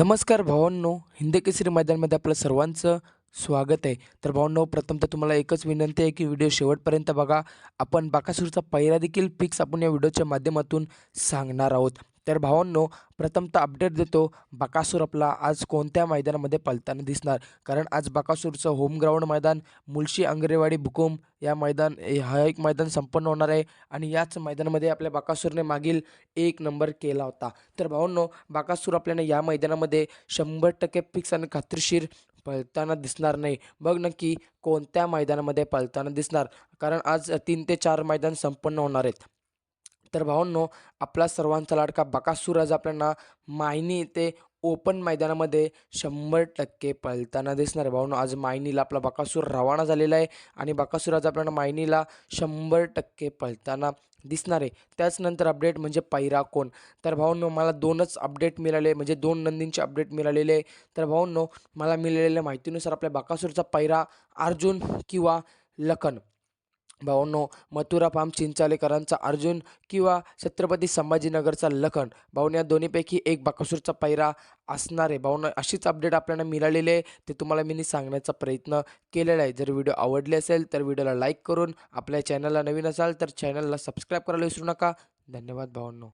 नमस्कार भावांनो हिंद केसरी मैदानमध्ये आपलं सर्वांचं स्वागत आहे. तर भावांनो प्रथमतः तुम्हाला एकच विनंती आहे की व्हिडिओ शेवटपर्यंत बघा. आपण बाकासूरचा पहिला देखील फिक्स आपण या व्हिडिओच्या माध्यमातून सांगणार आहोत. तर भावांनो प्रथमतः अपडेट देतो बाकासूर आपला आज कोणत्या मैदानामध्ये पळताना दिसणार? कारण आज बाकासूरचं होम ग्राउंड मैदान मुळशी अंगरेवाडी भुकुम या मैदान हा एक मैदान संपन्न होणार आहे आणि याच मैदानामध्ये आपल्या बाकासूरने मागील एक नंबर केला होता. तर भावांनो बाकासूर आपल्याला या मैदानामध्ये शंभर टक्के फिक्स आणि खात्रीशीर पळताना दिसणार नाही. बघ नक्की कोणत्या मैदानामध्ये पळताना दिसणार? कारण आज तीन ते चार मैदान संपन्न होणार आहेत. तर भावांनो आपला सर्वांचा लाडका बकासूर आज आपल्याला मायनी ते ओपन मैदानामध्ये शंभर टक्के पळताना दिसणार आहे. भावांनो आज मायनीला आपला बकासूर रवाना झालेला आहे आणि बकासूर आज आपल्याला मायनीला शंभर टक्के पळताना दिसणार आहे. त्याचनंतर अपडेट म्हणजे पैरा कोण? तर भावांनो मला दोनच अपडेट मिळाले म्हणजे दोन नंदींचे अपडेट मिळालेले आहे. तर भावांनो मला मिळालेल्या माहितीनुसार आपल्या बकासूरचा पैरा अर्जुन किंवा लखन. भाऊंनो मथुरा पाम चिंचालेकरांचा अर्जुन किंवा छत्रपती संभाजीनगरचा लखन. भाऊन या दोन्हीपैकी एक बाकासूरचा पैरा असणार आहे. भाऊन अशीच अपडेट आपल्याला मिळालेली आहे. ते तुम्हाला मी सांगण्याचा प्रयत्न केलेला आहे. जर व्हिडिओ आवडले असेल तर व्हिडिओला लाईक करून आपल्या चॅनलला नवीन असाल तर चॅनलला सबस्क्राईब करायला विसरू नका. धन्यवाद भाऊंनो